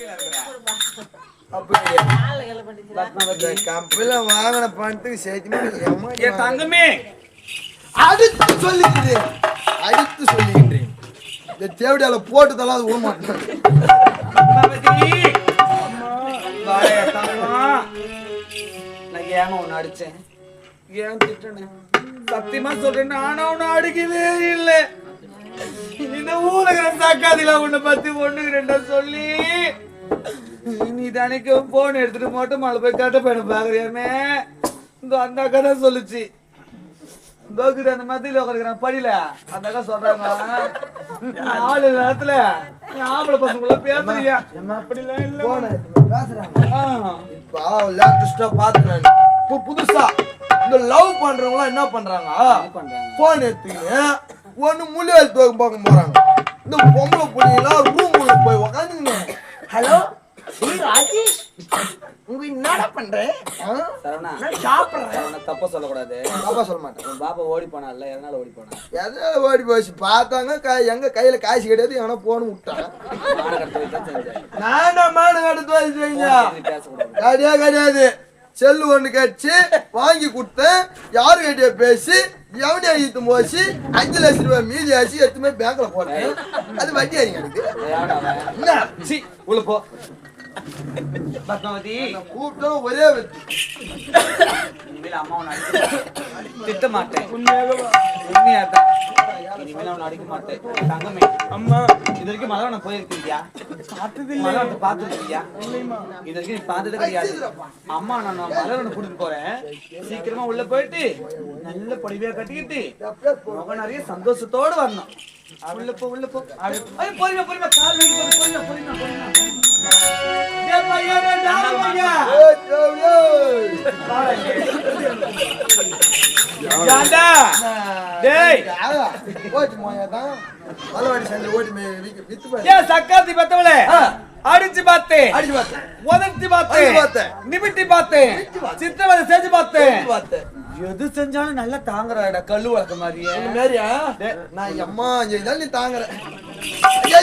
கீழே அப்படி பத்மாவதி வாங்கின பணத்துக்கு சேர்த்து என் தங்கமே அடுத்து சொல்லிக்கிறேன் அடுத்து சொல்லிக்கின்றேன் இந்த தேவடியால போட்டு தள்ளாத விட மாட்டேன் பத்மாவதி வாயா தங்கம் நான் ஏமா ஒன்று அடிச்சேன் ஏன் திட்டுனேன் சத்தியமா சொல்றேன் நானும் உன்னை அடிக்கவே இல்லை இந்த ஊருகிற சாக்காதில உன்னை பத்தி ஒண்ணுக்கு ரெண்டா சொல்லி நீ தினைக்கும் போன் எடுத்துட்டு மொட்டை மாலை போய் கட்ட பையனை பாக்குறியாமே இந்த அந்த அக்கா தான் சொல்லுச்சு. தோக்குது அந்த மத்தியில உட்காந்துக்கிறான் படியில. அந்த அக்கா சொல்றாங்க ஆளு நேரத்துல ஆம்பளை பசங்கள பேசுறியா? அப்படிலாம் இல்ல பேசுறாங்க. பாத்துறேன் இப்போ புதுசா இந்த லவ் பண்றவங்க என்ன பண்றாங்க? போன் எடுத்துக்கின்னு ஒண்ணு முள்ளியல் தோக்கு பார்க்க போறாங்க. இந்த பொம்பளை பிள்ளைங்களாம் ரூம் போய் உக்காந்துங்க ஹலோ? ராஜேஷ் உங்க என்னடா பண்ற? சரவணா நான் சாப்பிடுறேன் தப்பா சொல்லக்கூடாது. பாப்பா சொல்ல மாட்டேன். உன் பாப்பா ஓடி போனால எதனால ஓடி போனா? எதாவது ஓடி போச்சு? பார்த்தாங்க கா- எங்க கையில காசு கிடையாது எவனா போன் விட்டான். கடத்த நான் மாடு நீ பேசக்கூடாது. கிடையாது கிடையாது. செல்லு ஒண்ணு கட்சி வாங்கி கொடுத்தேன். யாரு கிட்டே பேசி எவனே ஈத்து போச்சு? அஞ்சு லட்சம் ரூபாய் மீதி ஆச்சு எடுத்துமே பேங்க்ல போட்டேன் அது வட்டி அறிங்க எனக்கு. உள்ள போ. கூப்பிட்டோம் ஒரே அடிக்க திட்ட மாட்டேன் உண்மையா தான் இனிமேல் அவனை அடிக்க மாட்டேன் தங்கமே அம்மா இது வரைக்கும் மலவனை போயிருக்கிறியா மலவனை பார்த்துருக்கியா இது வரைக்கும் நீ பார்த்ததே கிடையாது. அம்மா நான் மலவனை கூட்டிட்டு போறேன். சீக்கிரமா உள்ள போயிட்டு நல்ல படிவையா கட்டிக்கிட்டு முகம் நிறைய சந்தோஷத்தோட வரணும். உள்ள போ உள்ள போ. பொறுமை பொறுமை. கால் வைக்க பொறுமை பொறுமை பொறுமை ஏய் பையன், ஏன்டா? டேய். ஓட்டு மோயா தான் மலவாடி சந்தை ஓட்டு வித்து சக்காத்தி பெத்தவளே. அடிச்சு பார்த்தேன் அடிச்சு பார்த்தேன். உதட்டி பார்த்தேன் பார்த்தேன். நிமிட்டி பார்த்தேன். சித்திரவதை செஞ்சு பார்த்தேன் பார்த்தேன். எது செஞ்சாலும் நல்லா தாங்குறாடா கல்லு வளர்க்க மாதிரியே. நான் இங்க இதான் நீ தாங்குற. ஐயா,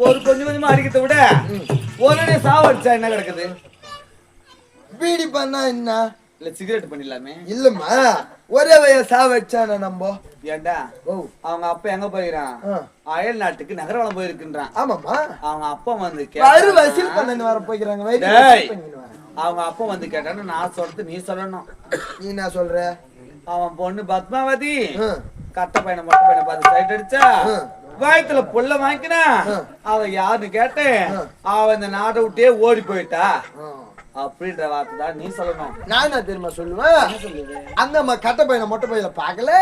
ஒரு கொஞ்சம் கொஞ்சமா அடிக்கிறத விட உடனே சாவடிச்சா என்ன கிடக்குது? பீடி பண்ணா என்ன? இல்ல சிகரெட் பண்ணிடலாமே. இல்லம்மா. ஒரே வய சாவடிச்சான நம்ப ஏன்டா ஓ. அவங்க அப்பா எங்க போயிறான். அயல் நாட்டுக்கு நகரவளம் போயிருக்கின்றான். ஆமாம்மா. அவங்க அப்பா வந்து கேட்டானா- வசூல் பண்ணு வர போய்க்கிறாங்க. வயிறு. அவங்க அப்பா வந்து கேட்டான்னு நான் சொல்றது நீ சொல்லணும். நீ என்ன சொல்ற? அவன் பொண்ணு பத்மாவதி. கட்ட பையனை மொட்டை பையனை பார்த்து சைட் அடிச்சா. வயத்துல புள்ள வாங்கினா. அவ யாருன்னு கேட்டேன். அவ இந்த நாட்டை விட்டே ஓடி போயிட்டா. அப்படின்ற வார்த்தை தான் நீ சொல்லணும். நான் என்ன தெரியுமா சொல்லுவேன்? அந்த அம்மா கட்ட பையனை மொட்டை பையனை பார்க்கல.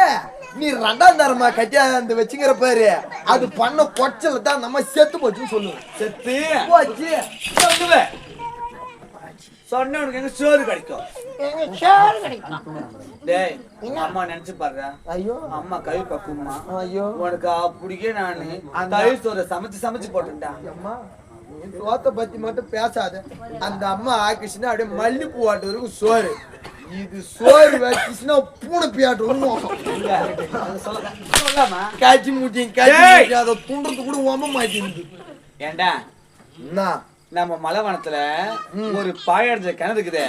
நீ ரெண்டாம் தரமா கட்டியா அந்த வச்சுக்கிற பாரு. அது பண்ண கொச்சல தான் நம்ம செத்து போச்சுன்னு சொல்லுவேன். செத்து? போச்சு. சொல்லுவேன். சொன்ன உனக்கு எங்க சோறு கிடைக்கும். டேய் அம்மா நினைச்சு பாருடா. ஐயோ. அம்மா கை பக்குமா ஐயோ. உனக்கு அப்படியே நானு தயிர் சோறை சமைச்சு சமைச்சு போட்டுட்டா அம்மா சோத்தை பத்தி மட்டும் பேசாத. அந்த அம்மா ஆக்கிச்சுன்னா அப்படியே மல்லிப்பூ வாட்டு வரைக்கும் சோறு. இது சோறு வச்சுச்சுன்னா பூனை பியாட்டு சொல்லாமா? காய்ச்சி மூட்டிங்க காய்ச்சி. மூட்டி அதை துண்டுறது கூட ஒம்ப மாட்டேங்குது ஏண்டா? என்ன நம்ம மலைவனத்துல ஒரு பாயடைஞ்ச கிணறு இருக்குது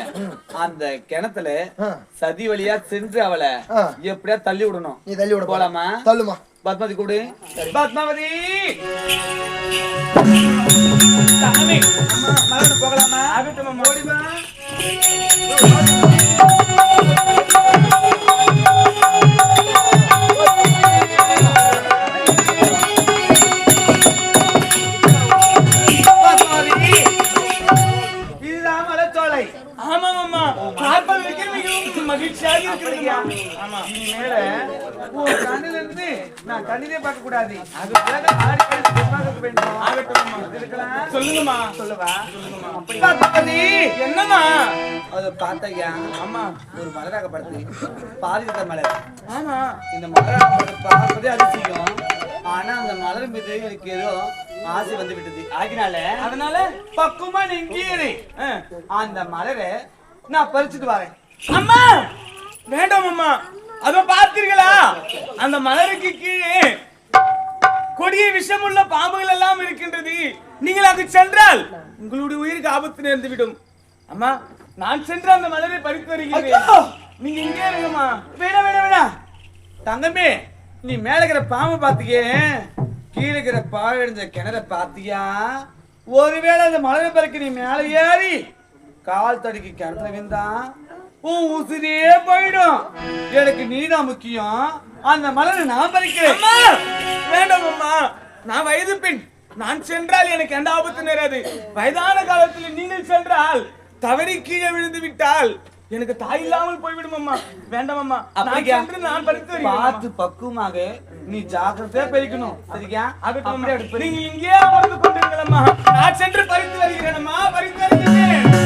அந்த கிணத்துல. சதி வழியா சென்று அவளை. எப்படியா தள்ளி விடணும்? நீ தள்ளி விட போலாமா? தள்ளுமா. பத்மாவதி கூடு பத்மாவதி! போகலாமா. பத்மாவதி, பார்த்தையா ஆமா ஒரு மலராகப்படுத்து பாதித்த மலர். ஆமா. இந்த மலராகப்படுத்து பார்ப்பதே அதிசயம். ஆனா அந்த மலர் மீது எனக்கு ஏதோ ஆசை வந்து விட்டது ஆகினால அதனால? பக்குவமா நீ இங்கே இரு. ஆ. அந்த மலரை நான் பறிச்சுட்டு வரேன். அம்மா! வேண்டாம் அம்மா. அதோ பார்த்தீர்களா? அந்த மலருக்கு கீழே கொடிய விஷமுள்ள பாம்புகள் எல்லாம் இருக்கின்றது. நீங்கள் அங்கு சென்றால் உங்களுடைய உயிருக்கு ஆபத்து நேர்ந்து விடும். அம்மா நான் சென்று அந்த மலரை பறித்து வருகிறேன்! நீங்க இங்கே இருங்கம்மா. வேணா வேணா வேணா. தங்கமே நீ மேல இருக்கிற பாம்பு பாத்தியே கீழே இருக்கிற பாழடைஞ்ச கிணற பாத்தியா ஒருவேளை அந்த மலை பிறகு நீ மேல ஏறி கால் தடுக்கி கிணத்துல விந்தா உன் உசிரே போயிடும். எனக்கு நீதான் முக்கியம். அந்த மலரை நான் பறிக்கிறேன். வேண்டாம் அம்மா. நான் வயது பெண். நான் சென்றால் எனக்கு எந்த ஆபத்து நேராது. வயதான காலத்தில் நீங்கள் சென்றால் தவறி கீழே விழுந்து விட்டால் எனக்கு தாய் இல்லாமல் போய்விடும் அம்மா வேண்டாம் அம்மா. நான் நான் படித்து. பார்த்து பக்குவமாக நீ ஜாக்கிரதையா பறிக்கணும் சரியா? பறி. நீங்க இங்கே அமர்ந்து கொண்டிருங்களம்மா நான் சென்று பறித்து வருகிறேன் அம்மா. பறித்து வருகிறேன்.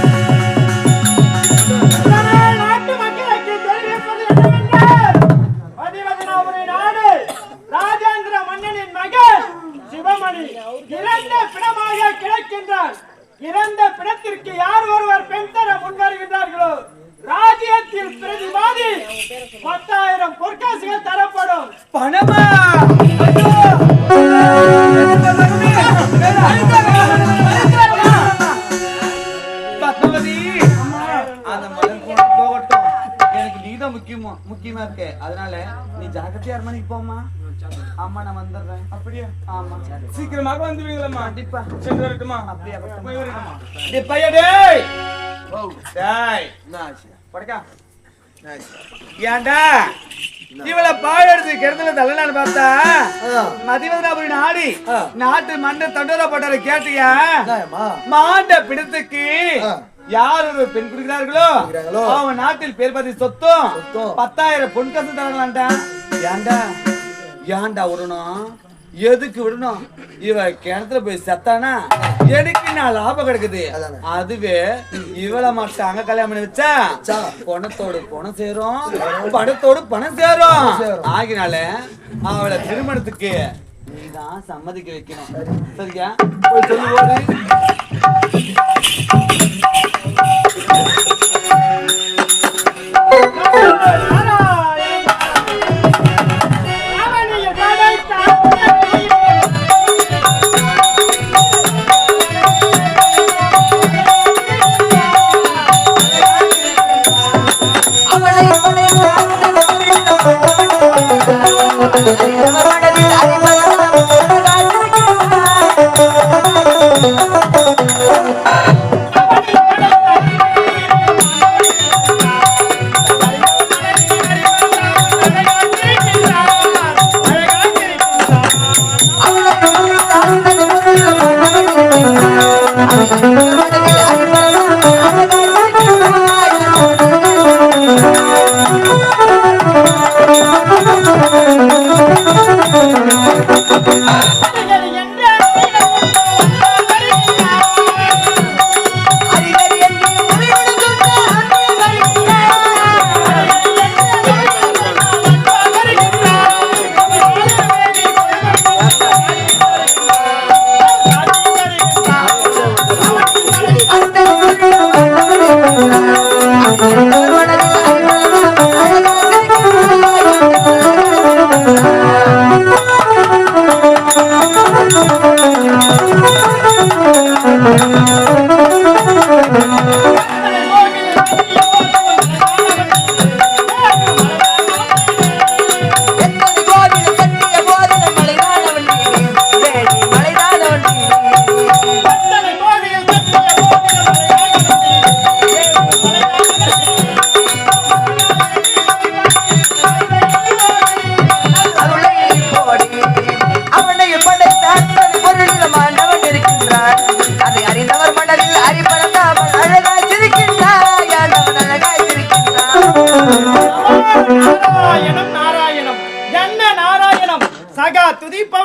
கண்டிப்பா. சென்று வரட்டுமா? அப்படியே. போய் வரட்டுமா? டேய் பையா டேய். ஓ, டேய்? படக்கா. தள்ளலான்னு பார்த்தா. நாட்டு மன்ன தண்டோரா போட்டாரு கேட்டியா? மாண்ட பிடத்துக்கு. யார் ஒரு பெண் கொடுக்கிறார்களோ? அவன் நாட்டில் பேர் பத்தி சொத்தும். பத்தாயிரம் பொன் காசு தரலாம்டா ஏன்டா? ஏன்டா விடணும் எதுக்கு விடணும்? இவ கிணத்துல போய் செத்தானா? எனக்கு நான் லாபம் கிடைக்குது? அதானே. அதுவே இவள மட்டும் அங்க கல்யாணம் பண்ணி வச்சா. பணத்தோடு பணம் சேரும். பணத்தோடு பணம் சேரும். ஆகினால அவளை திருமணத்துக்கு நீதான் சம்மதிக்க வைக்கணும். சரியா? போய் சொல்லு Terima kasih.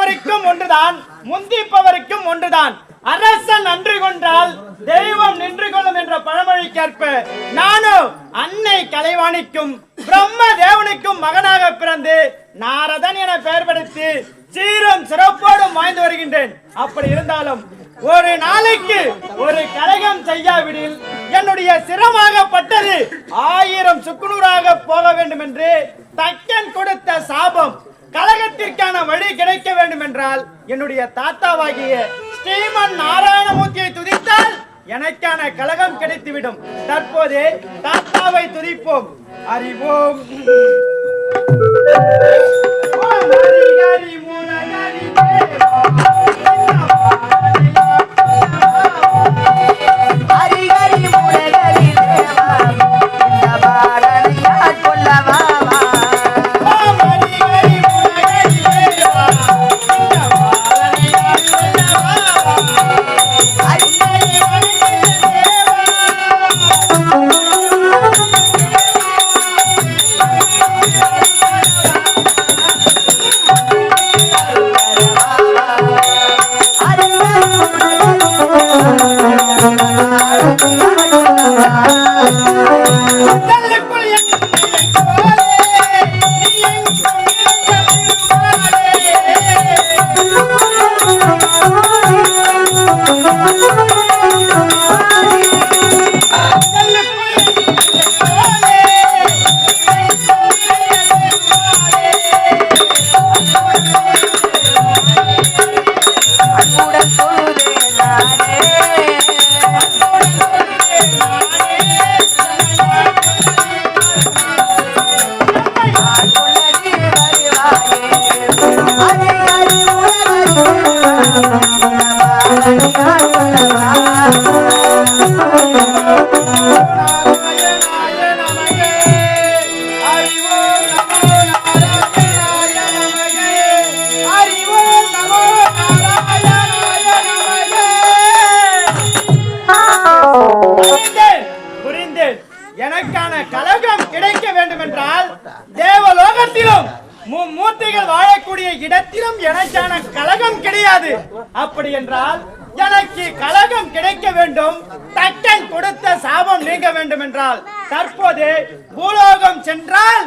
துதிப்பவருக்கும் ஒன்றுதான் முந்திப்பவருக்கும் ஒன்றுதான். அரசன் நன்றி கொண்டால் தெய்வம் நின்று கொள்ளும் என்ற பழமொழிக்கேற்ப நானும் அன்னை கலைவாணிக்கும் பிரம்ம தேவனுக்கும் மகனாக பிறந்து நாரதன் என பெயர் படுத்தி சீரும் சிறப்போடும் வாய்ந்து வருகின்றேன். அப்படி இருந்தாலும் ஒரு நாளைக்கு ஒரு கலகம் செய்யாவிடில் என்னுடைய சிரமாகப்பட்டது ஆயிரம் சுக்குநூறாக போக வேண்டும் என்று தக்கன் கொடுத்த சாபம் கழகத்திற்கான வழி கிடைக்க வேண்டும் என்றால் என்னுடைய தாத்தாவாகிய ஸ்ரீமன் நாராயணமூர்த்தியை துதித்தால் எனக்கான கழகம் கிடைத்துவிடும். தற்போது தாத்தாவை துதிப்போம். அறிவோம். மூல இடத்திலும் எனக்கான கலகம் கிடையாது. அப்படி என்றால் எனக்கு கலகம் கிடைக்க வேண்டும். தக்கன் கொடுத்த சாபம் நீங்க வேண்டும் என்றால் தற்போது பூலோகம் சென்றால்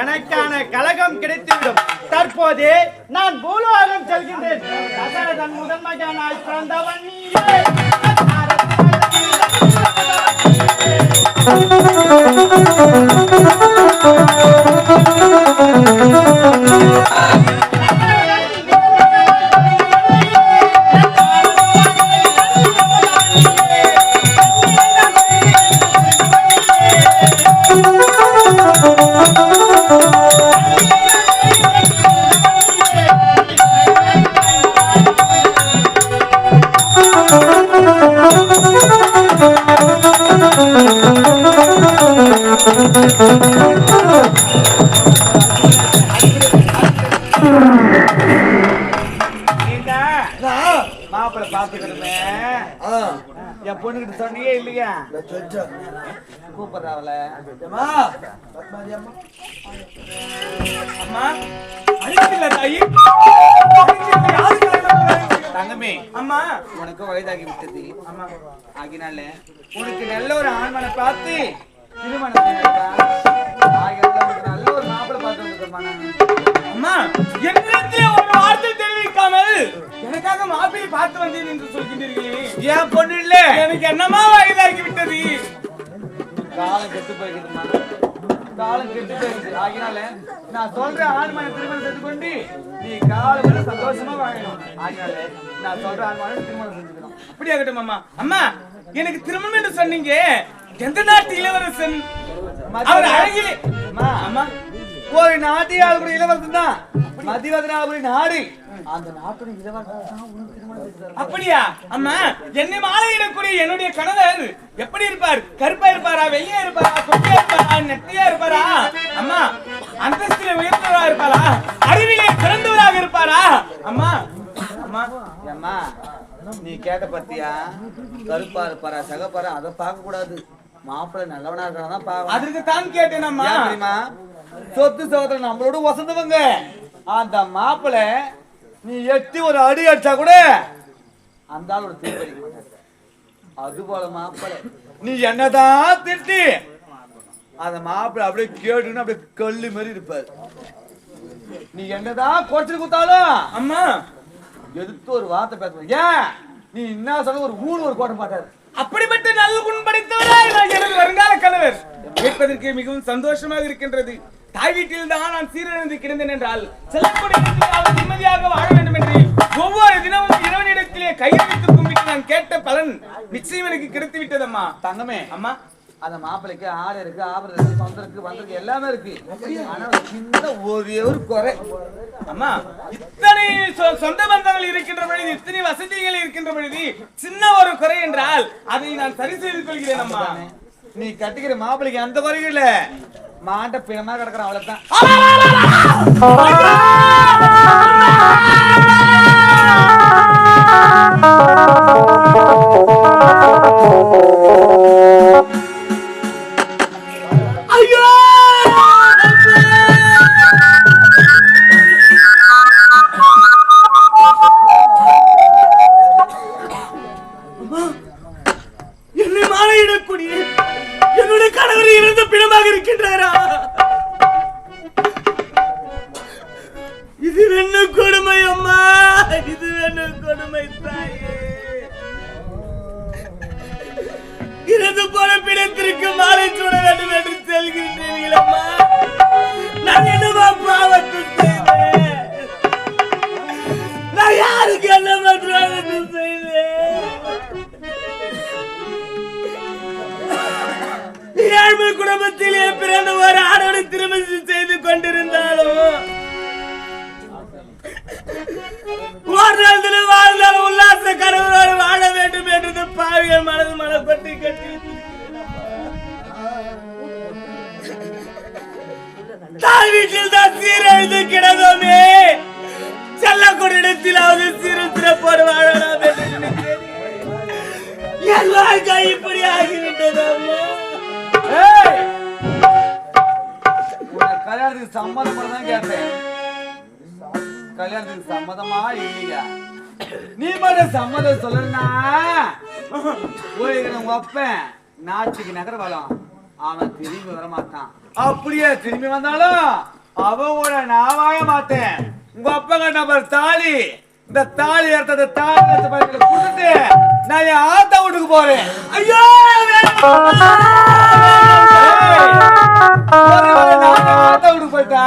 எனக்கான கலகம் கிடைத்துவிடும். தற்போது நான் பூலோகம் செல்கின்றேன். தசரதன் முதன் மகனாய் பிறந்தவன் நீயே. என் பொண்ணுகிட்ட சொன்னியே இல்லையா. கூப்பிடுறாவல அம்மா. தாயி. தங்கமே அம்மா. உனக்கு வயதாகி விட்டது. அம்மா. ஆகினால உனக்கு நல்ல ஒரு ஆண்மனை பார்த்து திருமணம் நல்ல ஒரு மாப்பிள்ளை பார்த்து. அம்மா என்னிடத்திலே ஒரு வார்த்தை தெரிவிக்காமல் எனக்காக மாப்பிள்ளை பார்த்து வந்தேன் என்று சொல்கின்றீர்களே. ஏன் பொண்ணு இல்ல எனக்கு என்னமா வயதாகி விட்டது? காலம் கெட்டு போய்கிட்டுமா? காலம் கெட்டு போயிடுச்சு ஆகினால நான் சொல்ற ஆண்மனை திருமணம் செய்து கொண்டு நீ காலம் சந்தோஷமா வாழணும். ஆகினால நான் சொல்ற ஆண்மனை திருமணம் செஞ்சுக்கணும். அப்படியாகட்டும் அம்மா. அம்மா எனக்கு திருமணம் என்று சொன்னீங்க. எந்த நாட்டு இளவரசன்? அவர் அழகிலே. அம்மா. அம்மா. ஒரு நாட்டியாளுடைய இளவரசன் தான் மதிவதனாபுரி நாடு. அந்த நாட்டுடைய இளவரசன். அப்படியா? அம்மா என்னை மாலையிடக்கூடிய என்னுடைய கணவர் எப்படி இருப்பார்? கருப்பா இருப்பாரா? வெள்ளையா இருப்பாரா? கொட்டியா இருப்பாரா? நெட்டியா இருப்பாரா? அம்மா அந்தஸ்தில உயர்ந்தவரா இருப்பாரா? அறிவிலே சிறந்தவராக இருப்பாரா? அம்மா அம்மா ஏம்மா நீ கேட்ட பத்தியா? கருப்பா இருப்பாரா? சகப்பாரா? அதை பார்க்க கூடாது மாப்பிள்ளை நல்லவனா இருக்கானா? தான் பார்க்கணும் அதற்கு தான் கேட்டேன் அம்மா. சொத்து சோதரன் நம்மளோட வசந்தவங்க. அந்த மாப்பிள்ளை நீ எட்டி ஒரு அடி அடிச்சா கூட அந்த ஆளோட திருப்பி அது போல மாப்பிள்ளை நீ என்னதான் திட்டி அந்த மாப்பிள்ளை அப்படியே கேட்டுன்னு அப்படியே கல்லு மாதிரி இருப்பாரு. நீ என்னதான் குறைச்சிட்டு கொடுத்தாலும் அம்மா. எதிர்த்து ஒரு வார்த்தை பேச ஏன் நீ என்ன சொல்ல ஒரு ஊடு ஒரு கோட்டை மாட்டாரு. அப்படிப்பட்ட நல்ல குணம் படைத்தவரா நான் எனது வருங்கால கணவர். கேட்பதற்கு மிகவும் சந்தோஷமாக இருக்கின்றது. தாய் வீட்டில் தான் நான் சீரழிந்து கிடந்தேன் என்றால் செல்லக்கூடிய நிம்மதியாக வாழ வேண்டும் என்று ஒவ்வொரு தினமும் இறைவனிடத்திலே கையெழுத்து கும்பிட்டு நான் கேட்ட பலன் நிச்சயம் எனக்கு கிடைத்து விட்டதம்மா. தங்கமே அம்மா. அந்த மாப்பிளைக்கு ஆறு இருக்கு ஆபரம் இருக்கு சொந்தம் இருக்கு வந்திருக்கு எல்லாமே இருக்கு. ஆனா சின்ன ஒரே ஒரு குறை. அம்மா இத்தனை சொந்த பந்தங்கள் இருக்கின்ற பொழுது இத்தனை வசதிகள் இருக்கின்ற பொழுது சின்ன ஒரு குறை என்றால் அதை நான் சரி செய்து கொள்கிறேன் அம்மா. நீ கட்டிக்கிற மாப்பிளைக்கு அந்த வரைக்கும் இல்ல மாட்ட பிணமா கிடக்குறான் அவ்வளவுதான் Oh, கிடந்தோமே செல்லக்கூடிய இடத்திலாவது சிறு சிறப்போடு வாழலாம். இப்படி ஆகிவிட்டது கல்யாணத்துக்கு சம்மதம் தான் கேட்டேன். கல்யாணத்துக்கு சம்மதமா இல்லையா? நீ மட்டும் சம்மதம் சொல்லணும்னா போயிருக்கிற உங்க அப்பன் நாட்டுக்கு நகர வளம் அவன் திரும்பி வர மாட்டான் அப்படியே திரும்பி வந்தாலும் அவனோட நான் வாழ மாட்டேன் உங்க அப்பா நம்பர் தாலி. இந்த தாலி எடுத்தத தாலி எடுத்த பையனுக்கு கொடுத்துட்டு நான் என் ஆத்தா வீட்டுக்கு போறேன். ஐயோ ஆத்தா வீட்டுக்கு போயிட்டா?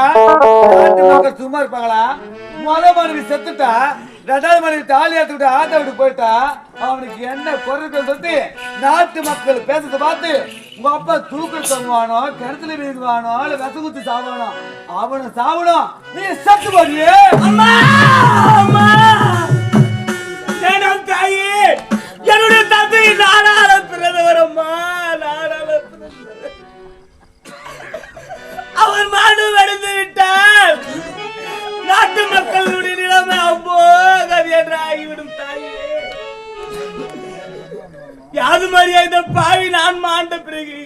சும்மா இருப்பாங்களா? முத மனைவி செத்துட்டா ரெண்டாவது மனைவி தாலி எடுத்துக்கிட்டு ஆத்தா வீட்டுக்கு போயிட்டா அவனுக்கு என்ன குறைகள் சொல்லி நாட்டு மக்கள் பேசுறதை பார்த்து உங்க அப்பா தூக்கு தங்குவானோ கிணத்துல வீங்குவானோ இல்ல விச குத்தி சாவானோ அவனை சாவணும் நீ சத்து போறியே அம்மா அம்மா. வேணாம் தாயே என்னுடைய தந்தை நாடாள பிறந்தவர் அம்மா நாடாள பிறந்தவர் அவர் மாடு வெடிந்து விட்டார். நாட்டு மக்களுடைய நிலைமை அம்போ கதி என்று ஆகிவிடும் தாயே. யாது மாதிரியா இந்த பாவி நான் மாண்ட பிறகு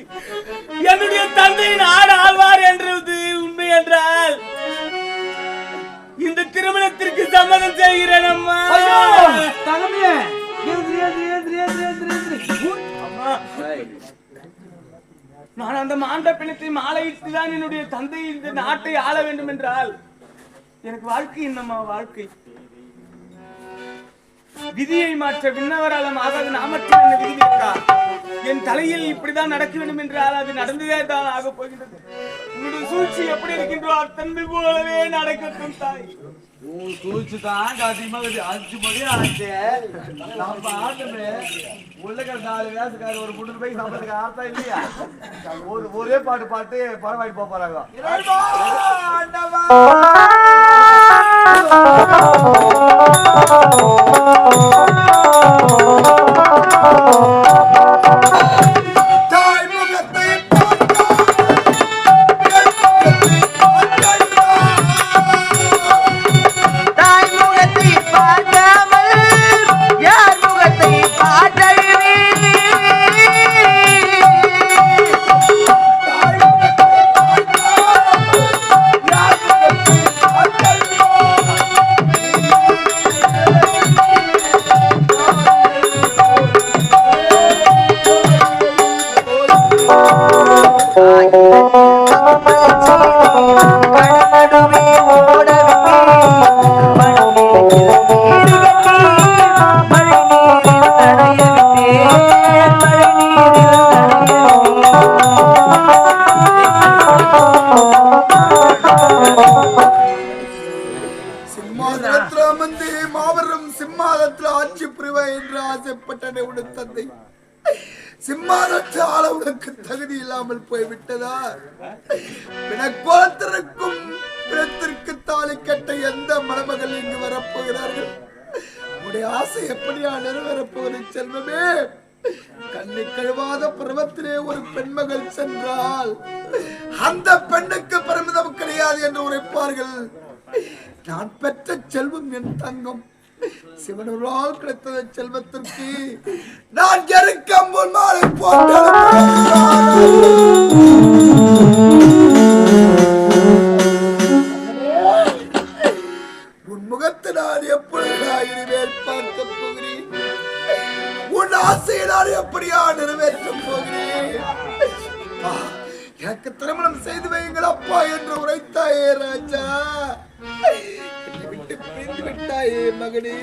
என்னுடைய தந்தையின் ஆடு ஆழ்வார் என்றது உண்மை என்றால் இந்த திருமணத்திற்கு சம்மதம் செய்கிறேன் அம்மா. நான் அந்த மாண்ட பிணத்தை மாலையிட்டு தான் என்னுடைய தந்தை இந்த நாட்டை ஆள வேண்டும் என்றால் எனக்கு வாழ்க்கை என்னம்மா வாழ்க்கை? விதியை மாற்ற விண்ணவராலம் ஆகாது நாமத்தில் என்ன விதி இருக்கா என் தலையில் இப்படிதான் நடக்க வேண்டும் என்றால் அது நடந்ததே தான் ஆக போகின்றது. உன்னுடைய சூழ்ச்சி எப்படி இருக்கின்றோ அத்தன்மை போலவே நடக்கட்டும் தாய். சூழ்ச்சி தான் அதிகமா இருக்குது. அஞ்சு மணி ஆச்சு. நம்ம ஆட்டமே உள்ளக்கிற நாலு வேசக்கார ஒரு முன்னூறு சம்பளத்துக்கு ஆத்தா இல்லையா? ஒரு ஒரே பாட்டு பாட்டு பணம் வாங்கிட்டு போக போறாங்க. தாய் போய்விட்டதா? பிணக்கோலத்திற்கும் பிணத்திற்கு தாலி கட்ட எந்த மணமகள் இங்கு வரப்போகிறார்கள்? உடைய ஆசை எப்படியா நிறைவேறப்போகிறது செல்வமே? கண்ணு கழுவாத பருவத்திலே ஒரு பெண்மகள் சென்றால் அந்த பெண்ணுக்கு பெருமிதம் கிடையாது என்று உரைப்பார்கள். நான் பெற்ற செல்வம் என் தங்கம். சிவனூரால் கிடைத்த செல்வத்திற்கு. நான் எருக்கம் மாலை போன்ற உன் முகத்தை நான் எப்பொழுது இனிமேல் பார்க்க போகிறேன்? உன் ஆசையை நான் எப்படியா நிறைவேற்றப் போகிறேன்? எனக்கு திருமணம் செய்து வையுங்கள் அப்பா என்று உரைத்தாயே ராஜா. தாயே மகனே.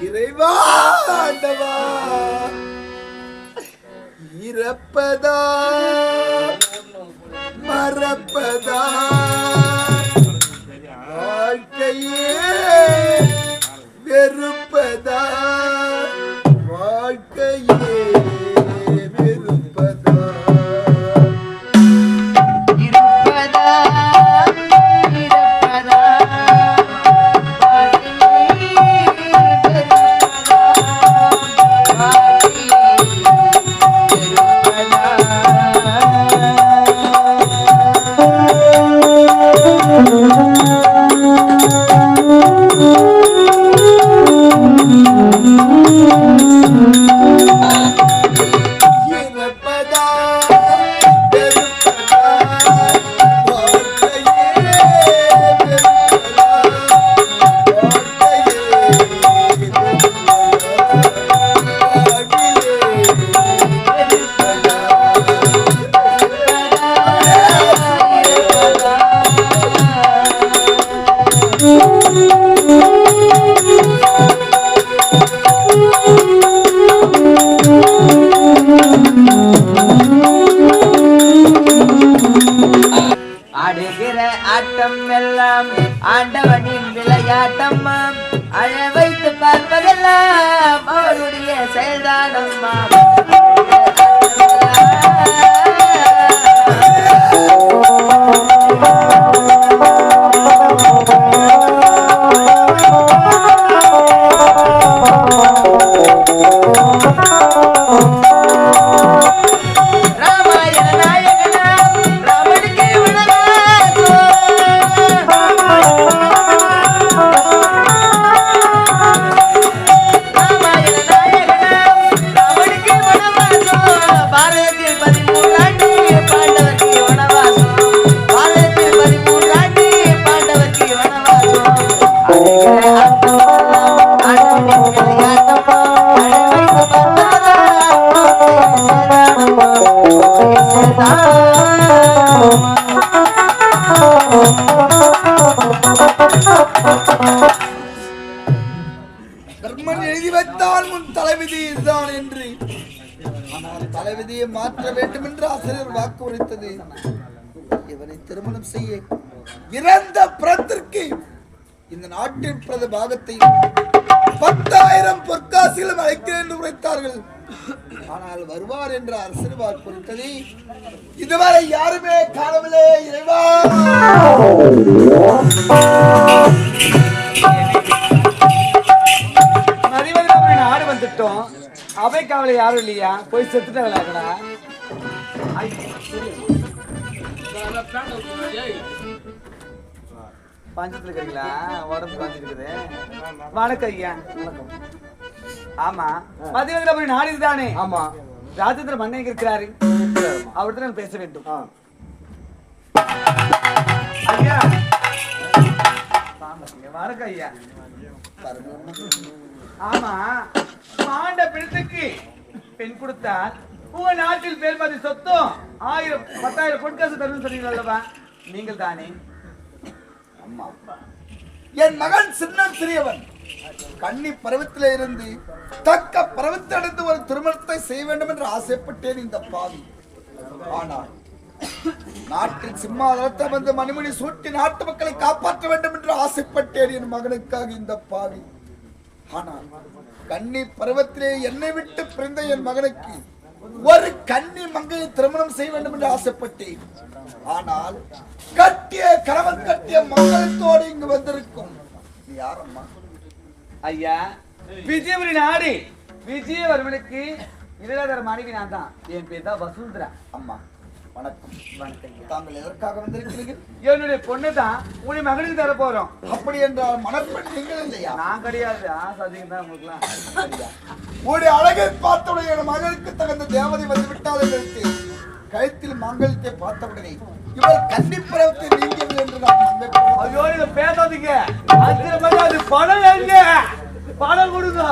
இறைவா ஆண்டவா. இறப்பதா மறப்பதா. வாழ்க்கையே வெறுப்பதா. திருமணம் செய்ய இறந்த புறத்திற்கு இந்த நாட்டின் பிரத பாகத்தை பத்தாயிரம் பொற்காசிகளும் அழைக்கிறேன் என்று உரைத்தார்கள். ஆனால் வருவார் என்ற அரசர் பொருட்களை இதுவரை யாருமே காணவில்லை இறைவா! மதிவதில் நாடு வந்துட்டோம். அவை காவலை யாரும் இல்லையா? போய் செத்துட்டு வணக்கம் ஐயா. வணக்கம். ஆமா. மதிவதில் அப்படி நாடு இதுதானே ஆமா. ராஜேந்திர மன்னன் இருக்கிறாரு. அவர்கிட்ட நான் பேச வேண்டும். ஐயா. வணக்கம் ஐயா. ஆமா. மாண்ட பிணத்துக்கு பெண் கொடுத்தால் உங்க நாட்டில் பேர்மதி சொத்தும் ஆயிரம் பத்தாயிரம் பொற்காசு தருன்னு சொன்னீங்க அல்லவா நீங்கள் தானே என் மகன் சின்னம் சிறியவன். கன்னி பருவத்தில் இருந்து தக்க பருவத்தடைந்து ஒரு திருமணத்தை செய்ய வேண்டும் என்று ஆசைப்பட்டேன் இந்த பாவி. ஆனால் நாட்டில் சிம்மாதனத்தை வந்து மணிமணி சூட்டி நாட்டு மக்களை காப்பாற்ற வேண்டும் என்று ஆசைப்பட்டேன் என் மகனுக்காக இந்த பாவி. ஆனால் கன்னி பருவத்திலே என்னை விட்டு பிறந்த என் மகனுக்கு ஒரு கன்னி மங்கையை திருமணம் செய்ய வேண்டும் என்று ஆசைப்பட்டேன். ஆனால் கட்டிய கணவன் கட்டிய மங்களத்தோடு இங்கு வந்திருக்கும். நீ யாரம்மா? ஐயா விஜயபுரி நாடு. விஜயவர்மனுக்கு இளையதர மனைவி நான் தான். என் பேர் தான் வசுந்தரா. அம்மா வணக்கம். தாங்கள் எதற்காக வந்திருக்கிறீர்கள்? என்னுடைய பொண்ணு தான். உன்னை மகனுக்கு தர போறோம். அப்படி என்றால் மணப்பெண் நீங்கள் இல்லையா? நான் கிடையாது. ஆசாதிக்கு தான் உங்களுக்குலாம் உன்னுடைய அழகை பார்த்தவுடன் என் மகளுக்கு தகுந்த தேவதை வந்து விட்டால் என்று கழுத்தில் மாங்கல்யத்தை பார்த்தவுடனே இவள் கன்னிப்பருவத்தை நீங்கியது என்று நான். ஐயோ இத பேசாதீங்க. அது பணம் எங்க பணம் கொடுங்க.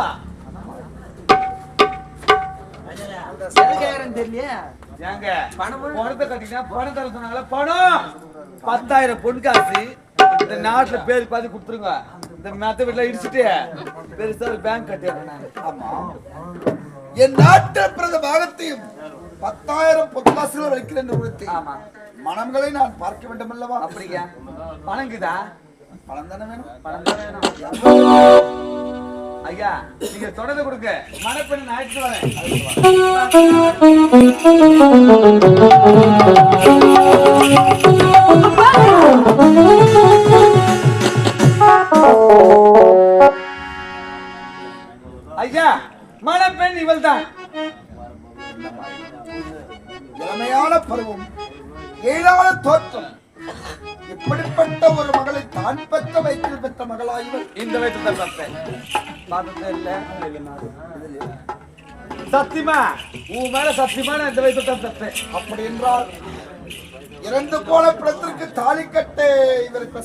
ஏங்க பணம் பணத்தை கட்டினா பணம் தர சொன்னாங்களா? பணம். பத்தாயிரம் பொன் காசு. இந்த நாட்டுல பேர் பார்த்து கொடுத்துருங்க. இந்த மத்த வீட்டுல இடிச்சிட்டு பெருசா ஒரு பேங்க் கட்டிடுறேன் நான். ஆமா. என் நாட்டில் பிறந்த பாகத்தையும் பத்தாயிரம் பொற்காசுகள் வைக்கிறேன் ஆமா. மனங்களை நான் பார்க்க வேண்டும் அல்லவா? அப்படிங்க பணங்குதா? பணம் தானே வேணும்? பணம் தான் வேணும். ஐயா நீங்க தொடர்ந்து கொடுங்க. நான் அழைச்சிட்டு வரேன். சத்தியமா? உன் மேல சத்தியமா நான் இந்த வயசு தான் பார்த்தேன் அப்படி என்றால் இறந்து போன பிடத்திற்கு தாலி கட்ட இவருக்கு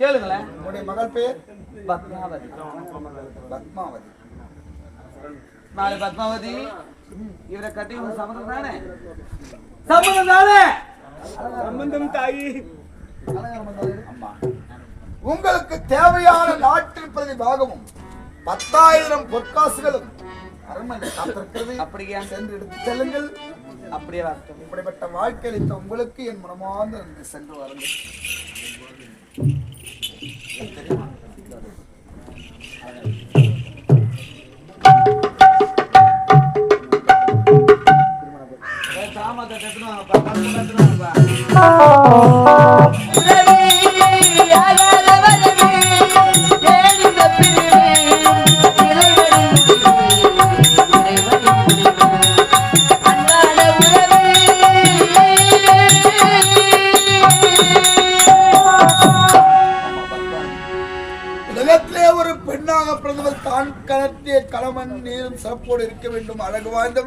கேளுங்களேன். உன்னுடைய மகள் பெயர் பத்மாவதி. பத்மாவதி. நாளை பத்மாவதி இவரை கட்டி உங்க சம்மதம் தானே? சம்மதம் தானே? சம்பந்தம் தாயி. அம்மா உங்களுக்கு தேவையான நாட்டின் பிரதிபாகமும் பத்தாயிரம் பொற்காசுகளும் அரண்மனை காத்திருக்கிறது. அப்படியா? சென்று எடுத்து செல்லுங்கள். அப்படியே? வரட்டும் இப்படிப்பட்ட வாழ்க்கை அளித்த உங்களுக்கு என் மனமார்ந்த நன்றி சென்று வாருங்கள் கட்டணும் வாங்கப்பா கட்டணும் வேண்டும் அழகு வாய்ந்த